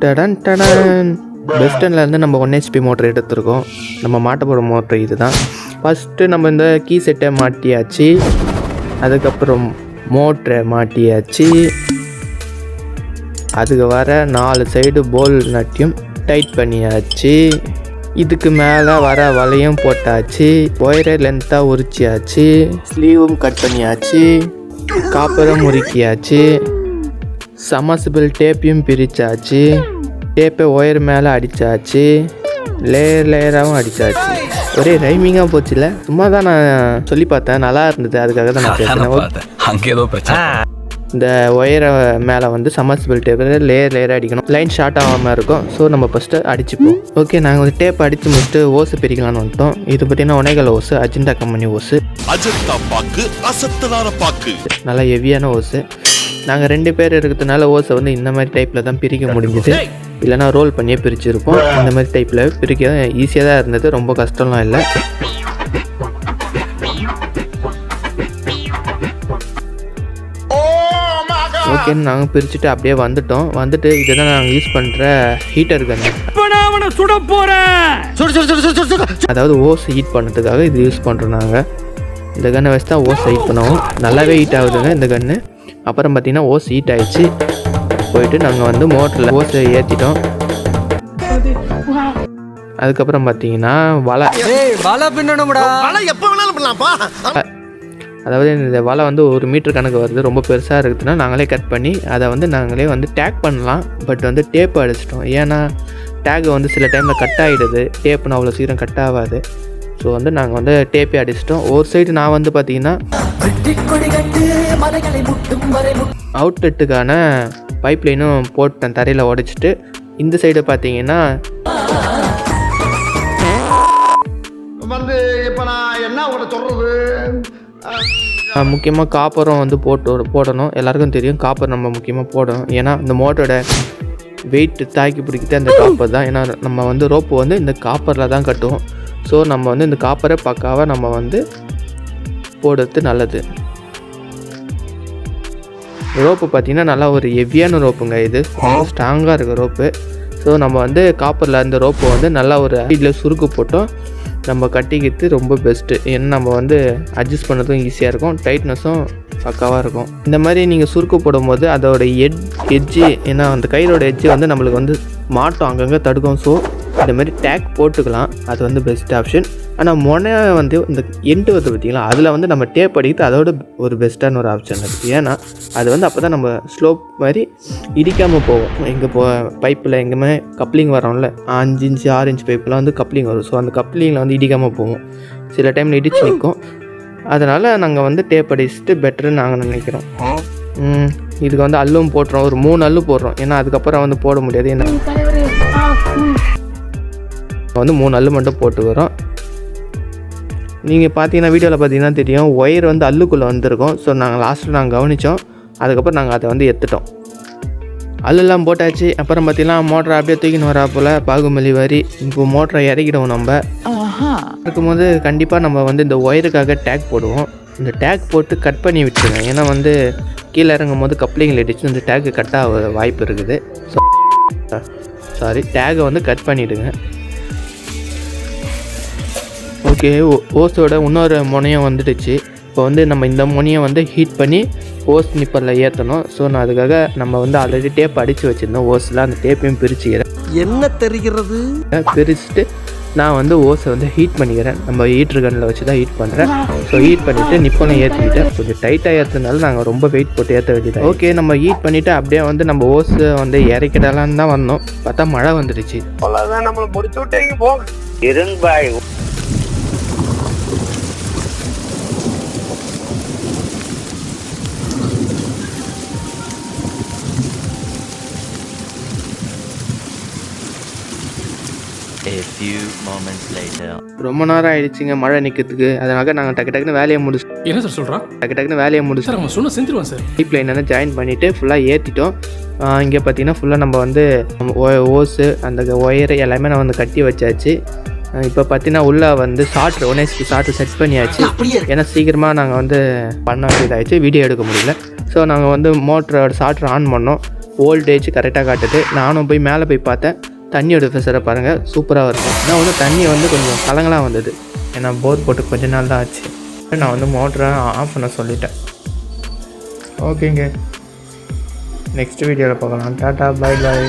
டடன் டடன். வெஸ்டர்ன்லேருந்து நம்ம one HP motor எடுத்திருக்கோம். நம்ம மாட்ட போகிற மோட்டர் இது தான் ஃபஸ்ட்டு நம்ம இந்த கீ செட்டை மாட்டியாச்சு. அதுக்கப்புறம் மோட்டரை மாட்டியாச்சு. அதுக்கு வர நாலு சைடு போல் நட்டியும் டைட் பண்ணியாச்சு. இதுக்கு மேலே வர வலையும் போட்டாச்சு. ஒயரை லென்த்தாக உரிச்சியாச்சு. ஸ்லீவும் கட் பண்ணியாச்சு. காப்பரும் முறுக்கியாச்சு. சமசிபிள் டேப்பையும் பிரிச்சாச்சு. டேப்பை ஒயர் மேலே அடிச்சாச்சு. லேயர் லேயராகவும் அடிச்சாச்சு. ஒரே ரைமிங்காக போச்சுல. சும்மா தான் நான் சொல்லி பார்த்தேன். நல்லா இருந்தது. அதுக்காக தான் நான் பேசுகிறேன் பார்த்தேன். அங்க ஏதோ பிரச்சனை. இந்த ஒயரை மேலே வந்து சமர்சிபிள் டேப்பில் லேயர் லேயராக அடிக்கணும். லைன் ஷார்ட் ஆகாமல் இருக்கும். ஸோ நம்ம ஃபஸ்ட்டு அடிச்சுப்போம். ஓகே நாங்கள் வந்து டேப் அடித்து முடிச்சுட்டு ஓசு பிரிக்கலாம்னு வந்துட்டோம். இது பார்த்தீங்கன்னா ஒனேகல் ஓசு அஜெண்டா கம்பெனி ஓசு. அஜந்தா பாக்கு அசத்தலான பாக்கு. நல்லா ஹெவியான ஓசு. நாங்கள் ரெண்டு பேர் இருக்கிறதுனால ஓசை வந்து இந்த மாதிரி டைப்பில் தான் பிரிக்க முடிஞ்சுது. இல்லைனா ரோல் பண்ணியே பிரிச்சிருப்போம். இந்த மாதிரி டைப்பில் பிரிக்க ஈஸியாக தான் இருந்தது. ரொம்ப கஷ்டம்லாம் இல்லை. ஓகேன்னு நாங்கள் பிரிச்சுட்டு அப்படியே வந்துட்டோம். வந்துட்டு இதுதான் நாங்கள் யூஸ் பண்ணுற ஹீட்டர் கன்னு அதாவது ஓஸ் ஹீட் பண்ணுறதுக்காக இது யூஸ் பண்ணுறோம் நாங்கள் இந்த கன்னை வச்சு தான் ஓஸ் ஹீட் பண்ணுவோம். நல்லாவே ஹீட் ஆகுதுங்க இந்த கன்று அப்புறம் பார்த்தீங்கன்னா ஓஸ் ஹீட் ஆயிடுச்சு. போயிட்டு நாங்கள் வந்து மோட்டரில் ஓஸை ஏற்றிட்டோம் அதுக்கப்புறம் பார்த்தீங்கன்னா வலை. எப்ப வேணாலும் பண்ணலாம்ப்பா அதாவது இந்த வலை வந்து ஒரு மீட்டர் கணக்கு வருது. ரொம்ப பெருசாக இருக்குதுன்னா நாங்களே கட் பண்ணி அதை வந்து நாங்களே வந்து டேக் பண்ணலாம். பட் வந்து டேப் அடிச்சிட்டோம். ஏன்னா டேக் வந்து சில டைமில் கட் ஆகிடுது டேப்னு அவ்வளோ சீக்கிரம் கட் ஆகாது. ஸோ வந்து நாங்கள் வந்து டேப்பே அடிச்சிட்டோம். ஒரு சைடு நான் வந்து பார்த்தீங்கன்னா அவுட்லெட்டுக்கான பைப் லைனும் போட்டேன் தரையில் உடைச்சிட்டு. இந்த சைடு பார்த்தீங்கன்னா வந்து இப்ப நான் என்ன உங்களை சொல்றது? முக்கியமாக காப்பரும் வந்து போட்டு போடணும். எல்லாருக்கும் தெரியும் காப்பர் நம்ம முக்கியமாக போடணும். ஏன்னா இந்த மோட்டரோட வெயிட் தாக்கி பிடிக்கிட்டு அந்த காப்பர் தான். ஏன்னா நம்ம வந்து ரோப்பு வந்து இந்த காப்பரில் தான் கட்டுவோம். ஸோ நம்ம வந்து இந்த காப்பரை பக்காவாக நம்ம வந்து போடுறது நல்லது. ரோப்பு பார்த்தீங்கன்னா நல்லா ஒரு ஹெவியான ரோப்புங்க இது. ஸ்ட்ராங்காக இருக்க ரோப்பு. ஸோ நம்ம வந்து காப்பரில் அந்த ரோப்பை வந்து நல்லா ஒரு இதில் சுருக்கு போட்டோம். நம்ம கட்டிக்கிறது ரொம்ப பெஸ்ட்டு ஏன்னா நம்ம வந்து அட்ஜஸ்ட் பண்ணதும் ஈஸியாக இருக்கும். டைட்னஸும் பக்காவாக இருக்கும். இந்த மாதிரி நீங்கள் சுருக்கு போடும்போது அதோட எட் எட்ஜு ஏன்னா அந்த கயிறோட எட்ஜு வந்து நம்மளுக்கு வந்து மாட்டோம். அங்கங்கே தடுக்கும். ஸோ இந்த மாதிரி டேக் போட்டுக்கலாம். அது வந்து பெஸ்ட் ஆப்ஷன் ஆனால் முனை வந்து இந்த எண்டு வந்து பார்த்தீங்களா அதில் வந்து நம்ம டேப் அடிக்கிறது அதோட ஒரு பெஸ்ட்டான ஒரு ஆப்ஷன் இருக்குது ஏன்னா அது வந்து அப்போ தான் நம்ம ஸ்லோப் மாதிரி இடிக்காமல் போவோம் எங்கே போ பைப்பில் எங்கேயுமே கப்ளிங் வரோம்ல. அஞ்சு இன்ச்சு ஆறு இன்ச் பைப்லாம் வந்து கப்ளிங் வரும். ஸோ அந்த கப்ளிங்கில் வந்து இடிக்காமல் போவோம் சில டைமில் இடிச்சு நிற்கும் அதனால் நாங்கள் வந்து டேப் அடிச்சுட்டு பெட்டர்னு நாங்கள் நினைக்கிறோம். இதுக்கு வந்து அல்லும் போட்டுறோம். ஒரு மூணு அல்லு போடுறோம். ஏன்னா அதுக்கப்புறம் வந்து போட முடியாது. ஏன்னா வந்து மூணு அல்லு மட்டும் போட்டு வரோம். நீங்கள் பார்த்தீங்கன்னா வீடியோவில் பார்த்தீங்கன்னா தெரியும் ஒயர் வந்து அல்லுக்குள்ளே வந்திருக்கும். ஸோ நாங்கள் லாஸ்ட்டில் நாங்கள் கவனித்தோம் அதுக்கப்புறம் நாங்கள் அதை வந்து எடுத்துட்டோம் அல்லெல்லாம் போட்டாச்சு. அப்புறம் பார்த்தீங்கன்னா மோட்டரை அப்படியே தூக்கின்னு வரா போல் பாகுமலி வரி. இப்போ மோட்டரை இறக்கிடுவோம் நம்ம. இருக்கும்போது கண்டிப்பாக நம்ம வந்து இந்த ஒயருக்காக டேக் போடுவோம். இந்த டேக் போட்டு கட் பண்ணி விட்டுருங்க. ஏன்னா வந்து கீழே இறங்கும் போது கப்ளிங்கில் இடிச்சு இந்த டேக்கு கட் ஆக வாய்ப்பு இருக்குது. ஸோ சாரி டேகை வந்து கட் பண்ணிவிடுங்க ஓகே ஓஸோட இன்னொரு முனையம் வந்துடுச்சு. இப்போ வந்து நம்ம இந்த முனையை வந்து ஹீட் பண்ணி ஓஸ் நிப்பரில் ஏற்றணும் ஸோ நான் அதுக்காக நம்ம வந்து ஆல்ரெடி டேப் அடித்து வச்சுருந்தோம். ஓஸில் அந்த டேப்பையும் பிரிச்சுக்கிறேன். என்ன தெரிகிறது? பிரிச்சுட்டு நான் வந்து ஓஸை வந்து ஹீட் பண்ணிக்கிறேன். நம்ம ஹீட்ரு கண்ணில் வச்சு தான் ஹீட் பண்ணுறேன் ஸோ ஹீட் பண்ணிவிட்டு நிப்பனை ஏற்றிக்கிட்டேன் கொஞ்சம் டைட்டாக ஏற்றுனால நாங்கள் ரொம்ப வெயிட் போட்டு ஏற்ற வேண்டியது ஓகே நம்ம ஹீட் பண்ணிவிட்டு அப்படியே வந்து நம்ம ஓஸை வந்து இறக்கிடலான்னு தான் வந்தோம். பார்த்தா மழை வந்துடுச்சு. நம்மளை முடிச்சு விட்டீங்க போங்க. A few moments later. ரொம்ப நேரம் ஆயிடுச்சுங்க மழை நிற்கிறதுக்கு அதனால நாங்கள் டக்கு டக்குன்னு வேலையை முடிச்சு என்ன சார் சொல்கிறான் டக்கு டக்குன்னு வேலையை முடிச்சு சார் அவன் சொன்ன செஞ்சிருவான் சார் பைப் லைனை ஜாயின் பண்ணிவிட்டு ஃபுல்லாக ஏற்றிட்டோம் இங்கே பார்த்தீங்கன்னா ஃபுல்லாக நம்ம வந்து ஓஸு அந்த ஒயரு எல்லாமே நான் வந்து கட்டி வச்சாச்சு. இப்போ பார்த்தீங்கன்னா உள்ளே வந்து ஷார்ட்ரு ஒன் ஹெச்பி ஷார்ட்ரு செட் பண்ணியாச்சு. ஏன்னா சீக்கிரமாக நாங்கள் வந்து பண்ண வேண்டியதாகிடுச்சு வீடியோ எடுக்க முடியல. ஸோ நாங்கள் வந்து மோட்டரோட ஷார்ட்ரு ஆன் பண்ணோம். வோல்டேஜ் கரெக்டாக காட்டுது. நானும் போய் மேலே போய் பார்த்தேன். தண்ணியோட ப்ரெஷரை பாருங்கள் சூப்பராக இருக்கும். ஆனால் வந்து தண்ணி வந்து கொஞ்சம் கலங்கலாக வந்தது. ஏன்னா போர் போட்டு கொஞ்ச நாள் தான் ஆச்சு. நான் வந்து மோட்டரை ஆஃப் பண்ண சொல்லிட்டேன். ஓகேங்க நெக்ஸ்ட் வீடியோவில் பார்க்கலாம். Tata bye bye